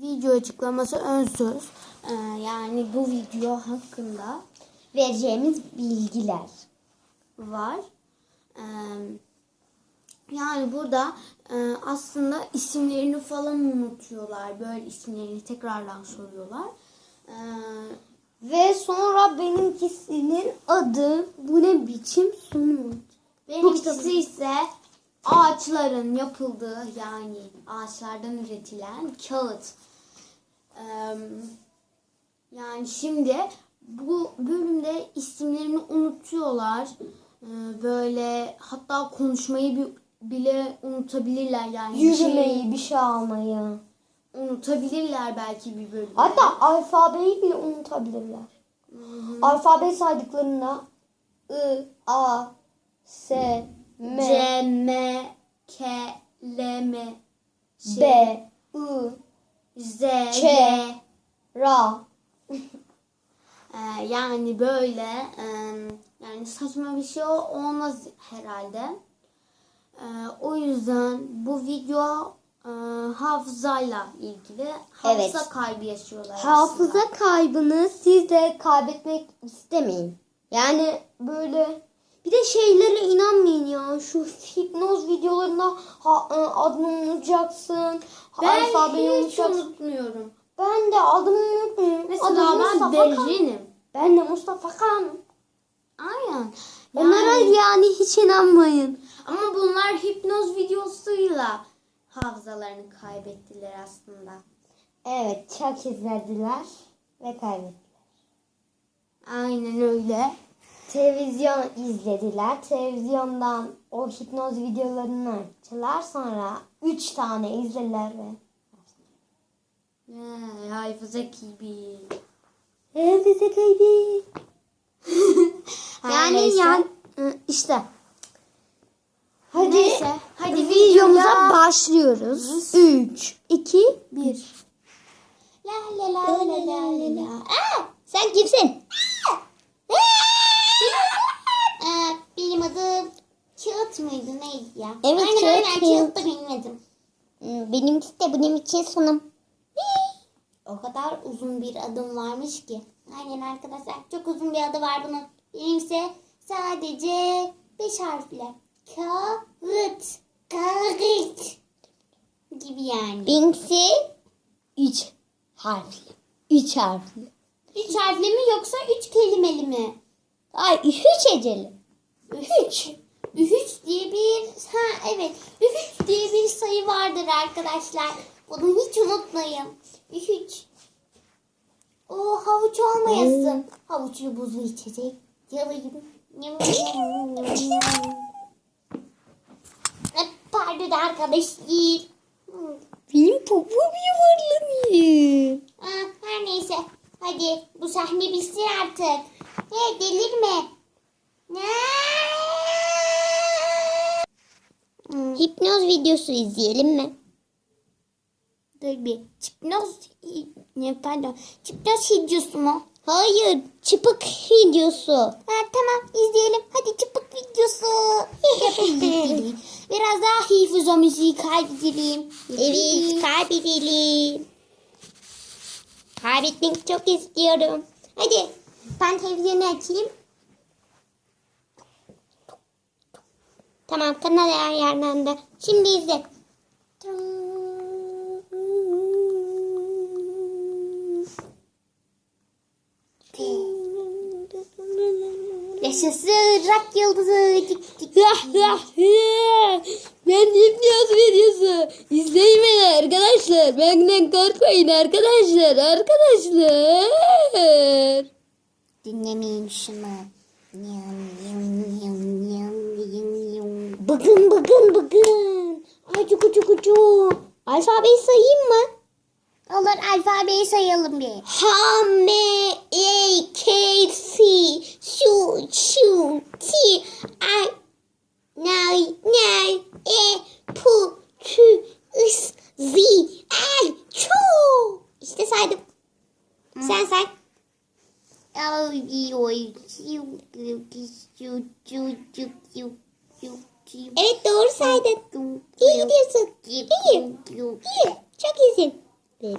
video açıklaması ön söz. Ee, yani bu video hakkında Vereceğimiz bilgiler. var. Ee, yani burada e, aslında isimlerini falan unutuyorlar. Böyle isimlerini tekrardan soruyorlar. Ee, Ve sonra benimkisinin adı bu ne biçim sunum? benimkisi ise ağaçların yapıldığı yani ağaçlardan üretilen kağıt. Ee, yani şimdi bu bölümde isimlerini unutuyorlar. Ee, böyle hatta konuşmayı bi- bile unutabilirler yani. bir şey Yürümeyi, bir şey almayı. unutabilirler belki bir bölümde. Hatta alfabeyi bile unutabilirler. Alfabe saydıklarında I, A, S, M, C, M, K, L, M, B, I, Z, Ç. Y. Ra. Ee, yani böyle e, yani saçma bir şey olmaz herhalde. Ee, o yüzden bu video e, hafızayla ilgili hafıza Evet. kaybı yaşıyorlar. aslında. Hafıza kaybını siz de kaybetmek istemeyin. Yani böyle bir de şeylere inanmayın ya. Şu hipnoz videolarında ha, e, adını unutacaksın. ben alfabeyi hiç unutacaksın. unutmuyorum. Ben de adımı unutmuyorum. Mesela Adım ben. Berrin'im. Ben de Mustafa Kan. Aynen. Onlara Yani- yani hiç inanmayın. Ama bunlar hipnoz videosuyla hafızalarını kaybettiler aslında. Evet çok izlediler ve kaybettiler. Aynen öyle. Televizyon izlediler. Televizyondan o hipnoz videolarını açtılar. Sonra 3 tane izlediler ve Ee, hafıza gibi. Kaydı. Her Yani neyse. işte. Hadi Neyse, hadi videomuza videoya- başlıyoruz. 3, 2, 1. La la la la la la. Aa, sen kimsin? Ee, benim adım Kağıt mıydı neydi ya? Evet, aynen, Kağıt, aynen da benim adım. Hmm, Benimkisi de benim için sunum. O kadar uzun bir adım varmış ki. Aynen arkadaşlar çok uzun bir adı var bunun. Benim ise sadece beş harfli. Kağıt. Kağıt. Gibi yani. Benimkisi 3 harfli. 3 harfli. Üç harfli mi yoksa üç kelimeli mi? Ay 3 heceli. Üç. Üç diye bir ha evet. Üç diye bir sayı vardır arkadaşlar. Bunu hiç unutmayın. Üç. O havuç olmayasın. Havuçlu buzlu içecek. Yalayım. Pardon arkadaşlar. Benim popom yuvarlanıyor. Ha, her neyse. Hadi bu sahne bitsin artık. He delirme. Ne? Hipnoz videosu izleyelim mi? Dur bir. Hipnoz ne pardon. Hipnoz videosu mu? Hayır, çıpık videosu. Ha, tamam izleyelim. Hadi çıpık videosu. Biraz daha hafıza müziği kaydedelim. Evet, kaybedelim. Kaybetmek çok istiyorum. Hadi ben televizyonu açayım. Tamam, kanal ayarlandı. Şimdi izle. Yaşasın rock yıldızı. Cik, cik. ben hipnoz videosu. İzleyin beni arkadaşlar. Benden korkmayın arkadaşlar. Arkadaşlar. Dinlemeyin şunu. Bugün bugün bugün. Ay cuku cuku cu. Alfabeyi sayayım mı? Olur alfabeyi sayalım bir. H, M, A, K, C, Şu, Şu, T, I, Nay, Nay, E, Pu, Tü, Is, Z, L, Çu. İşte saydım. Sen say. Evet doğru saydın. İyi gidiyorsun. İyi. İyi. Çok iyisin.